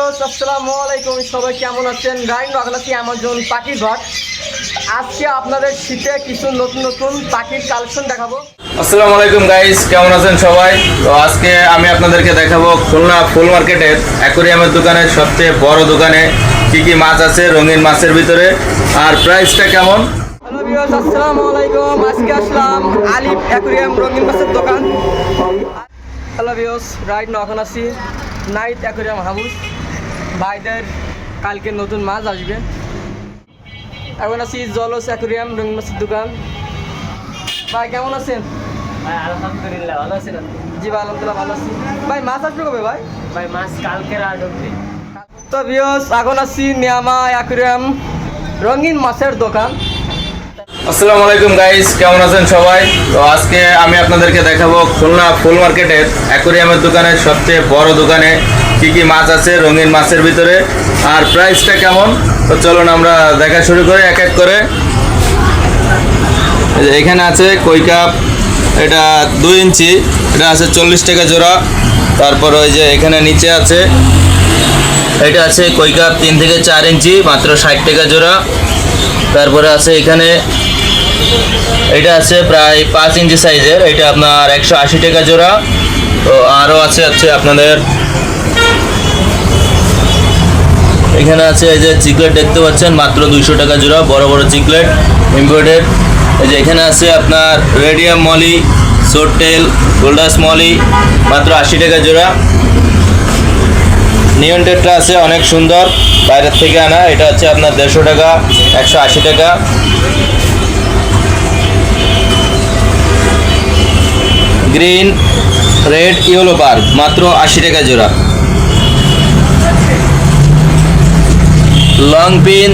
আসসালামু আলাইকুম। সবাই কেমন আছেন? অ্যামাজন পাখির ঘর আজকে আপনাদের শীতে কিছু নতুন নতুন পাখির কালেকশন দেখাবো। আসসালামু আলাইকুম গাইস কেমন আছেন সবাই? তো আজকে আমি আপনাদেরকে দেখাবো খুলনা ফুল মার্কেটের অ্যাকোরিয়ামের দোকানের সবচেয়ে বড় দোকানে কি কি মাছ আছে রঙিন মাছের ভিতরে। আর প্রাইসটা কেমন? হ্যালো আসসালামু আলাইকুম। আজকে আসলাম আলিফ অ্যাকোরিয়াম রঙিন মাছের দোকান। হ্যালো রাইট আছি নাইট অ্যাকোরিয়াম হাউস। ভাইদের কালকে নতুন মাছ আসবে। এখন আছি জলস অ্যাকোরিয়াম রঙিন মাছের দোকান। ভাই কেমন আছেন? আলহামদুলিল্লাহ ভালো আছেন জি ভাই আলহামদুলিল্লাহ ভালো আছি। ভাই মাছ আসবে কবে ভাই? ভাই মাছ কালকে রাত তো ভিউয়ার্স এখন আছি নিয়ামা অ্যাকোরিয়াম রঙিন মাছের দোকান। আসসালামু আলাইকুম গাইস কেমন আছেন সবাই? তো আজকে আমি আপনাদেরকে দেখাবো খুলনা ফুল মার্কেটের অ্যাকোরিয়ামের দোকানের সবচেয়ে বড় দোকানে কি কি মাছ আছে, রঙিন মাছের ভিতরে, আর প্রাইসটা কেমন? তো চলুন আমরা দেখা শুরু করি, এক এক করে। এখানে আছে কই কাপ, এটা দুই ইঞ্চি, এটা আছে চল্লিশ টাকা জোড়া। তারপর ওই যে এখানে নিচে আছে, এটা আছে কই কাপ তিন থেকে চার ইঞ্চি, মাত্র ষাট টাকা জোড়া। তারপরে আছে এখানে, এটা আছে প্রায় পাঁচ ইঞ্চি সাইজের, এটা আপনার একশো আশি টাকা জোড়া। তো আরও আছে হচ্ছে আপনাদের এখানে আছে এই যে চিকলেট দেখতে পাচ্ছেন, মাত্র দুইশো টাকা জোড়া, বড় বড় চিকলেট ইম্পোর্টেড এই যে এখানে আছে আপনার রেডিয়াম মলি সোটেল গোল্ডাস মলি মাত্র আশি টাকা জোড়া। নিয়ন টেটটা আছে অনেক সুন্দর, বাইরের থেকে আনা, এটা হচ্ছে আপনার দেড়শো টাকা, একশো আশি টাকা। গ্রিন রেড ইয়েলো বার মাত্র আশি টাকা জোড়া। লং পিন,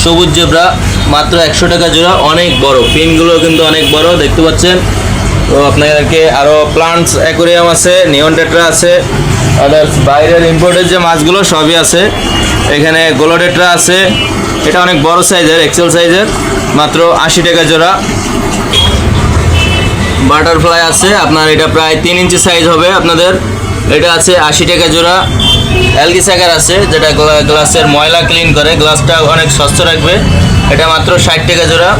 সবুজ জেব্রা, মাত্র একশো টাকা জোড়া, অনেক বড়। পিনগুলো কিন্তু অনেক বড়, দেখতে পাচ্ছেন? তো আপনাদেরকে আরও প্লান্টস অ্যাকোরিয়াম আছে নিয়ন টেট্রা আছে আদার্স বাইরের ইম্পোর্টের যে মাছগুলো সবই আছে। এখানে গোলোডেট্রা আছে, এটা অনেক বড় সাইজের এক্সেল সাইজের মাত্র আশি টাকা জোড়া। বাটারফ্লাই আছে, আপনার এটা প্রায় তিন ইঞ্চি সাইজ হবে আপনাদের। এটা আছে আশি টাকা জোড়া। অ্যালগি স্যাকার আছে, যেটা গ্লা- গ্লাসের ময়লা ক্লিন করে। গ্লাসটা অনেক স্বচ্ছ রাখবে। এটা মাত্র ষাট টাকা জোড়া।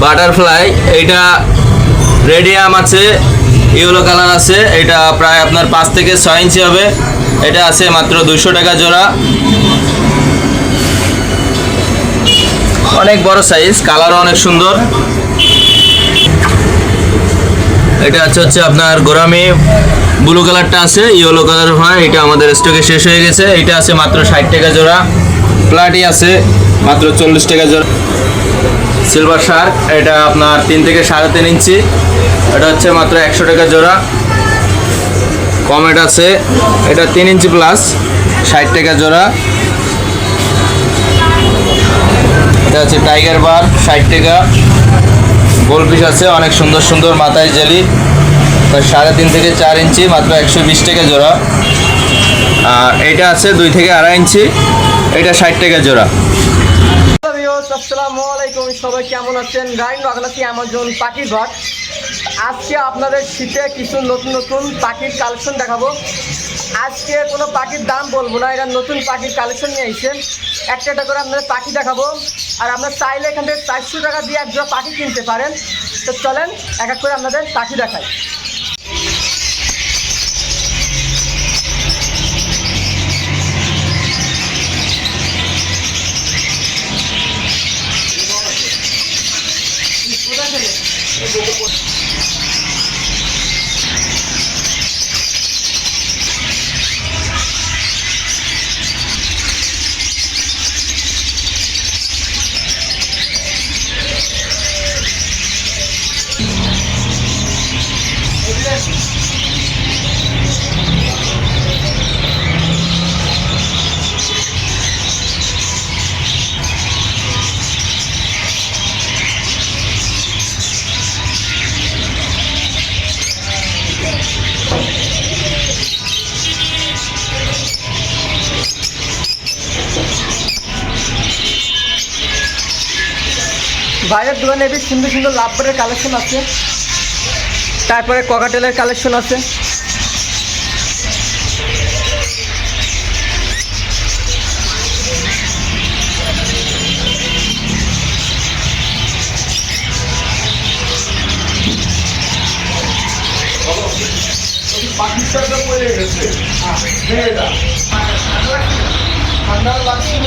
বাটারফ্লাই, এইটা রেডিয়াম আছে, ইয়েলো কালার আছে। এটা প্রায় আপনার পাঁচ থেকে ছয় ইঞ্চি হবে। এটা আছে মাত্র দুশো টাকা জোড়া। অনেক বড় সাইজ কালারও অনেক সুন্দর। এটা আছে হচ্ছে আপনার গোরামি ব্লু কালারটা আছে ইয়েলো কালার হয়, এটা আমাদের স্টকে শেষ হয়ে গেছে। এটা আছে মাত্র ষাট টাকা জোড়া। প্লাটি আছে মাত্র চল্লিশ টাকা জোড়া। সিলভার শার্ক এটা আপনার তিন থেকে সাড়ে তিন ইঞ্চি। এটা হচ্ছে মাত্র একশো টাকা জোড়া। কমেট আছে, এটা তিন ইঞ্চি প্লাস ষাট টাকা জোড়া। এটা হচ্ছে টাইগার বার ষাট টাকা। গোল আছে, অনেক সুন্দর সুন্দর মাথায় জেলি। সাড়ে তিন থেকে চার ইঞ্চি, মাত্র একশো বিশ টাকা জোড়া। আর এটা আছে দুই থেকে আড়াই ইঞ্চি, এটা ষাট টাকা জোড়া। ভিউয়ার্স, আসসালামু আলাইকুম। সবাই কেমন আছেন? রাইন বাগলাসি অ্যামাজন পাখির ঘর। আজকে আপনাদের শীতে কিছু নতুন নতুন পাখির কালেকশন দেখাবো। আজকে কোনো পাখির দাম বলব না এটা নতুন পাখির কালেকশন নিয়ে এসেছেন একটা একটা করে আপনাদের পাখি দেখাবো। আর আপনার চাইলে এখান থেকে চারশো টাকা দিয়ে এক পাখি কিনতে পারেন। তো চলেন, এক এক করে আপনাদের পাখি দেখাই। বাইরের দোকানে বেশ সুন্দর সুন্দর লাভবারের কালেকশন আছে। তারপরে ককাটেলের কালেকশন আছে। ঠান্ডা লাগছিল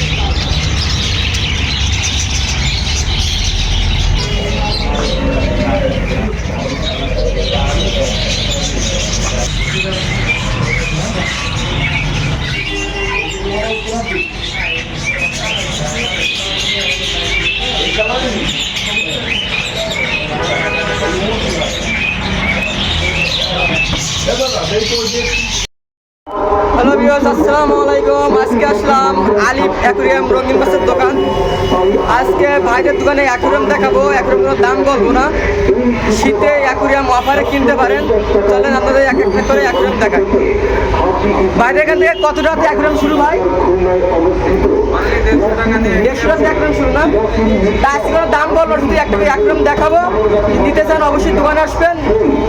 হ্যালো বিয়াস আসসালামু আলাইকুম আজকে আসলাম আলিফ অ্যাকুরিয়াম রঙিন মাছের দোকান। আজকে ভাইদের দোকানে অ্যাকুরিয়াম দেখাবো। অ্যাকুরিয়ামের দাম বলব না। শীতে অ্যাকুরিয়াম অফারে কিনতে পারেন। চলেন আপনাদের এক একটা করে অ্যাকুরিয়াম দেখাই। বাইরের এখান থেকে কত এক অ্যাকুরিয়াম শুরু ভাই? দেড়শো শুরু না? দাম শুধু একটা দেখাবো। নিতে চান অবশ্যই দোকানে আসবেন,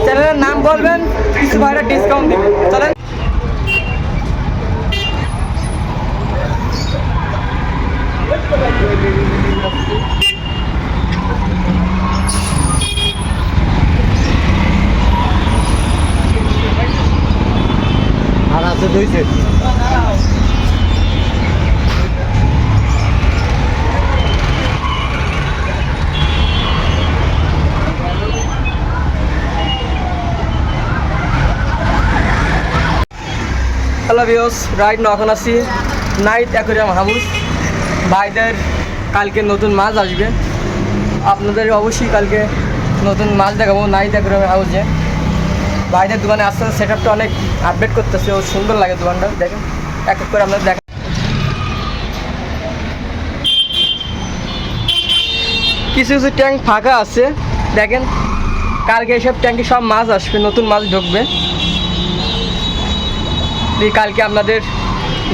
চ্যানেলের নাম বলবেন, কিছু ভাইরা ডিসকাউন্ট দিবেন। চলেন। সেট হ্যালো বিয়স রাইট এখন আছি নাইট অ্যাকোরিয়াম হাউস ভাইদের কালকে নতুন মাছ আসবে। আপনাদের অবশ্যই কালকে নতুন মাছ দেখাবো নাইট অ্যাকোরিয়াম হাউসে ভাইদের দোকানে আস্তে আস্তে সেট আপটা অনেক আপডেট করতেছে, ও সুন্দর লাগে দোকানটা, দেখেন। এক এক করে আপনাদের দেখা কিছু কিছু ট্যাঙ্ক ফাঁকা আছে, দেখেন। কালকে এইসব ট্যাঙ্কে সব মাছ আসবে, নতুন মাছ ঢুকবে। কালকে আপনাদের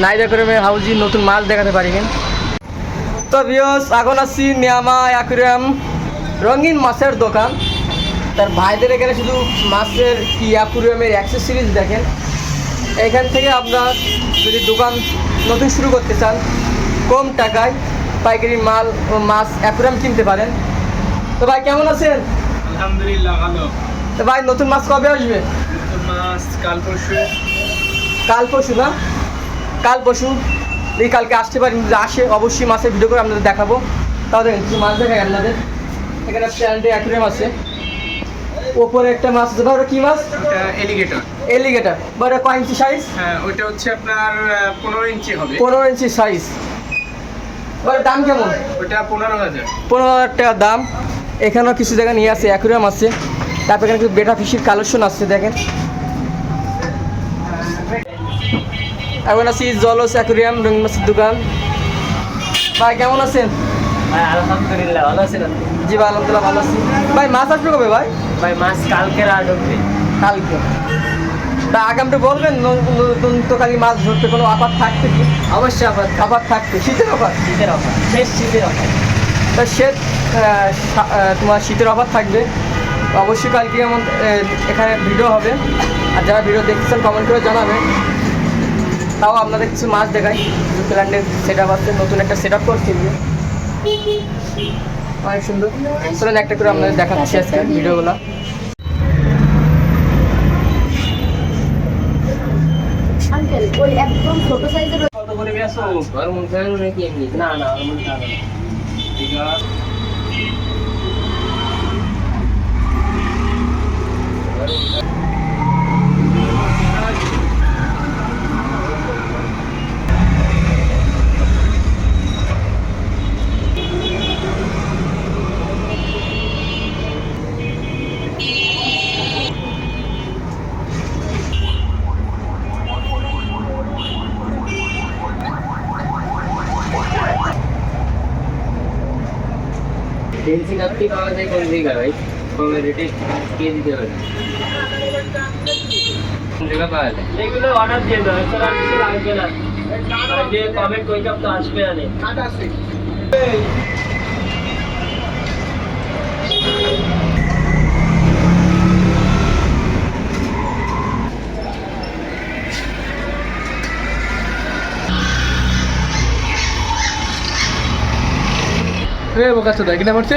নাইজা করে হাউজি নতুন মাছ দেখাতে পারিবেন তো বিয়স এখন আসছি নিয়ামা অ্যাকুরিয়াম, রঙিন মাছের দোকান। তার ভাইদের এখানে শুধু মাছের কি অ্যাকুরিয়ামের অ্যাক্সেসরিজ দেখেন। এখান থেকে আপনার যদি দোকান নতুন শুরু করতে চান কম টাকায় পাইকারি মাল ও মাছ অ্যাকুরিয়াম কিনতে পারেন। তো ভাই কেমন আছেন? আলহামদুলিল্লাহ ভালো। তো ভাই নতুন মাছ কবে আসবে? মাছ কাল পরশু। কাল পরশু না? কাল পরশু। এই কালকে আসতে পারেন যদি আসে অবশ্যই মাছের ভিডিও করে আপনাদের দেখাবো। তাহলে কিছু মাছ দেখাই আপনাদের? এখানে প্যান্টে অ্যাকুরিয়াম আছে। ওপরে একটা মাছ আছে। ওটা কি মাছ? ওটা এলিগেটর এলিগেটার বা এটা কয় ইঞ্চি সাইজ হ্যাঁ ওইটা হচ্ছে আপনার পনেরো ইঞ্চি হবে। পনেরো ইঞ্চি সাইজ ওটার দাম কেমন? ওটা পনেরো হাজার। পনেরো হাজার টাকা দাম। এখানেও কিছু জায়গা নিয়ে আছে অ্যাকুরিয়াম আছে। তারপর এখানে কিছু বেটা ফিশির কালেকশন আসছে দেখেন। এখন আছি জলস অ্যাকুরিয়াম রঙিন মাছের দোকান। ভাই কেমন আছেন? আলহামদুলিল্লাহ ভালো আছেন? জি ভাই আলহামদুলিল্লাহ ভালো আছি। ভাই মাছ আসবে কবে ভাই? ভাই মাছ কালকে রাত কালকে। তা আগামটা বলবেন নতুন তো খালি মাছ ধরতে কোনো অফার থাকতে কি? অবশ্যই আবার অফার থাকতে শীতের অফার? শীতের অফার শেষ শীতের অফার। তা শীত তোমার শীতের অফার থাকবে। অবশ্যই কালকে এমন এখানে ভিডিও হবে। আর যারা ভিডিও দেখছেন কমেন্ট করে জানাবেন তাও আপনাদের কিছু মাছ দেখাই। প্ল্যান্টের সেট আপ আছে নতুন একটা সেট আপ করছি। অনেক সুন্দর। চলেন একটা করে আপনাদের দেখাচ্ছি আজকে ভিডিওগুলো। আঙ্কেল ওই একদম ছোট সাইজের কত করে বেসো আর মন খায় নাকি এমনি? না না আর মন না। ঠিক আছে ফেন্সি কাপটি পাওয়া যায় কোন জায়গায় ভাই? কমে রেটে কে দিতে পারে? জায়গা পাওয়া যায়? এগুলো অর্ডার দিয়ে দাও এছাড়া আর কিছু লাগবে না। যে কমেন্ট কই কাপ তো আসবে না এ দেখি না পড়ছে